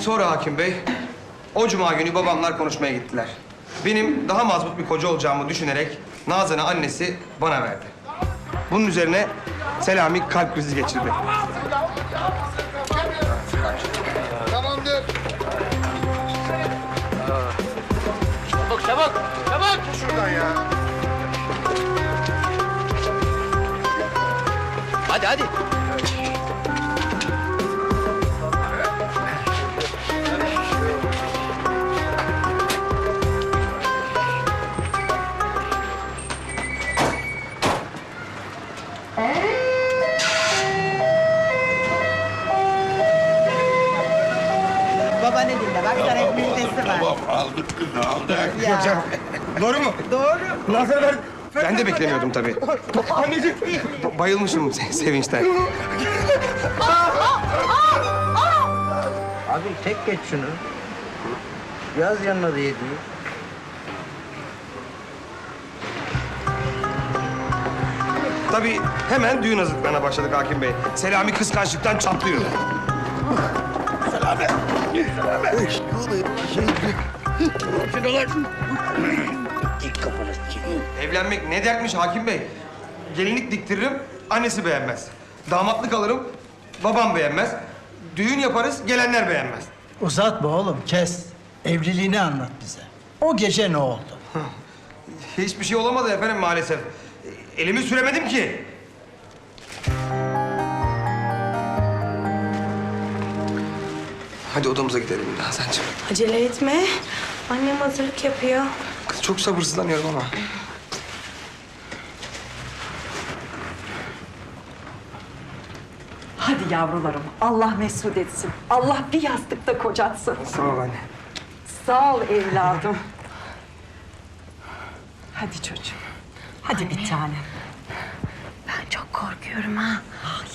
Sonra hakim bey, o cuma günü babamlar konuşmaya gittiler. Benim daha mazbut bir koca olacağımı düşünerek Nazan'ı annesi bana verdi. Bunun üzerine Selami kalp krizi geçirdi. Tamamdır. Çabuk çabuk çabuk. Şuradan ya. Hadi hadi. Aldık kızı aldık. Ya. Doğru mu? Doğru. Nazan ben... Ben de beklemiyordum tabii. Anneciğim. Bayılmışım se- sevinçten. Abi tek geç şunu. Yaz yanına da yediği. Tabii hemen düğün hazırlıklarına başladık hakim bey. Selami kıskançlıktan çatlıyor. Evlenmek ne dertmiş hakim bey? Gelinlik diktiririm, annesi beğenmez. Damatlık alırım, babam beğenmez. Düğün yaparız, gelenler beğenmez. Uzatma oğlum kes. Evliliğini anlat bize. O gece ne oldu? Hiçbir şey olamadı efendim maalesef. Elimi süremedim ki. Hadi odamıza gidelim Hasan'cığım. Acele etme. Annem hazırlık yapıyor. Kız çok sabırsızlanıyorum ama. Hadi yavrularım, Allah mesut etsin. Allah bir yastıkta kocatsın. Sağ ol anne. Sağ ol evladım. Hadi çocuğum. Hadi bir tane. Ben çok korkuyorum ha.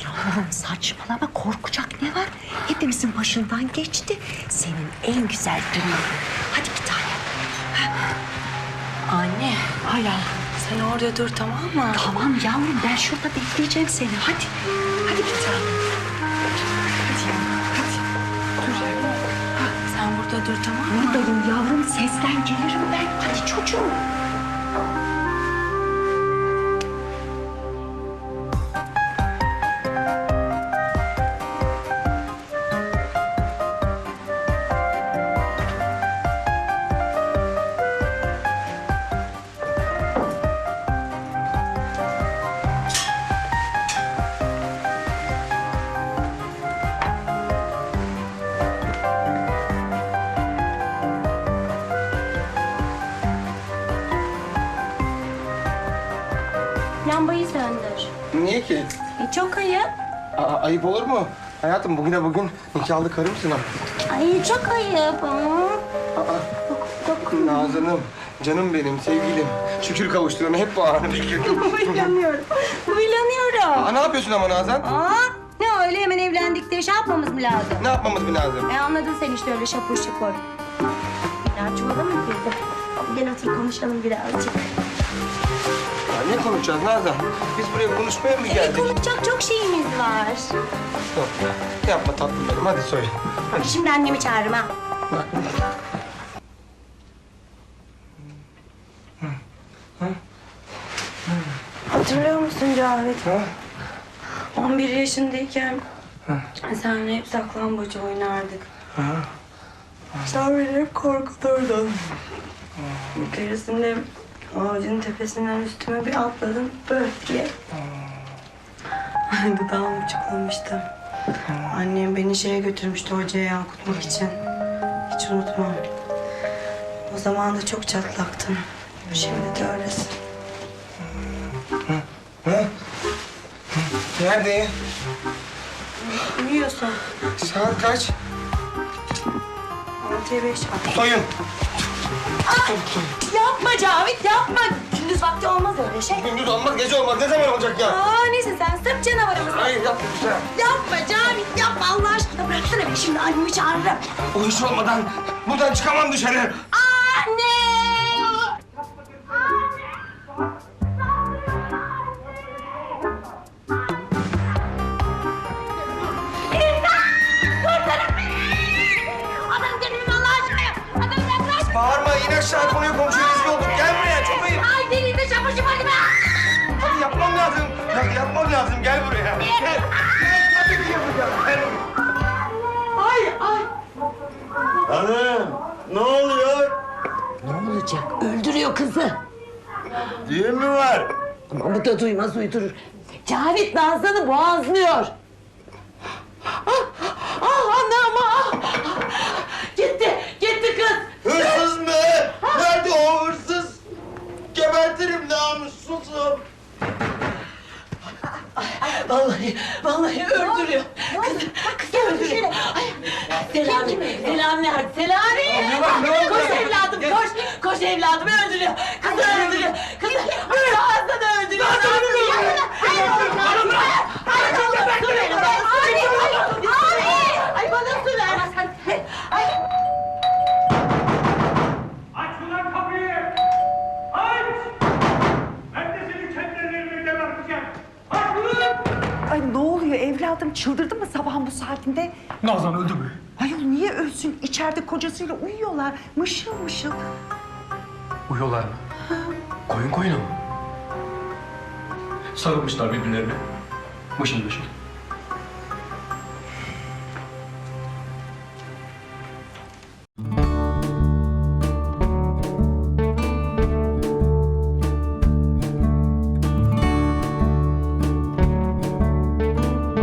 Yavrum saçmalama korkacak ne var? Hepimizin başından geçti. Senin en güzel günün. Hadi bir tane. Anne. Hala. Sen orada dur tamam mı? Tamam yavrum ben şurada bekleyeceğim seni. Hadi. Hadi bir tane. Hadi yavrum hadi. Dur yavrum. Sen burada dur tamam mı? Buradayım yavrum sesten gelirim ben. Hadi çocuğum. Lambayı söndür. Niye ki? E, çok ayıp. Aa, ayıp olur mu? Hayatım bugüne bugün nikahlı karımsın ha. Ay çok ayıp. Aa. Nazan'ım, canım benim, sevgilim. Şükür kavuştuğuna hep bu anı bekliyorum. Huylanıyorum. Huylanıyorum. Aa, ne yapıyorsun ama Nazan? Aa, ne öyle hemen evlendik diye şey yapmamız mı lazım? Ne yapmamız mı lazım? E anladın sen işte öyle şapur şupur. Ya çuvala mı girdi? Gel otur konuşalım birazcık. Ya ne konuşacağız Nazan? Biz buraya konuşmaya mı E, geldik? konuşacak çok şeyimiz var. Yok, yapma tatlım benim, hadi söyle. Hadi. Şimdi annemi çağırırım ha. Hatırlıyor musun Cavit? Ha? 11 yaşındayken senle hep saklambaç oynardık. Sen beni hep korkuturdun. Bir keresinde ağacın tepesinden üstüme bir atladın böyle diye. Dudağım uçuklamıştı. Annem beni şeye götürmüştü hocaya yankutmak için. Hiç unutmam. O zaman da çok çatlaktım. Şimdi de öylesin. Nerede? Uyuyorsun. Saat kaç? Altıya beş var. Soyun. Yapma Cavit yapma. Gündüz vakti olmaz öyle şey. Gündüz olmaz, gece olmaz. Ne zaman olacak ya? Aa neyse sen sırf canavarı mısın? Hayır, yapma. Yapma Cavit yapma Allah aşkına bıraksana beni şimdi annemi çağırırım. O iş olmadan buradan çıkamam dışarı. Anne! Aşağı konuyu komşuya rezil olduk. Gel buraya çok ayıp. Ay delirdi çamaşır hadi be. Hadi yapmam lazım. Ya, yapmam lazım gel buraya. Gel. Hadi bir yapacağım. Gel. Ay ay. Hanım ne oluyor? Ne olacak? Öldürüyor kızı. Düğün mü var? Ama bu da duymaz uydurur. Cavit Nazlı'nı boğazlıyor. Namussuzum. Vallahi, vallahi öldürüyor. Kız, kız öldürüyor. Ay, Selami, Selami nerede? Selami! Koş evladım, koş. Koş evladım, öldürüyor. Kızı öldürüyor. Kızı, oluyor evladım? Çıldırdı mı sabahın bu saatinde? Nazan öldü mü? Ayol niye ölsün? İçeride kocasıyla uyuyorlar. Mışıl mışıl. Uyuyorlar mı? Koyun koyuna mı? Sarılmışlar birbirlerine. Mışıl mışıl.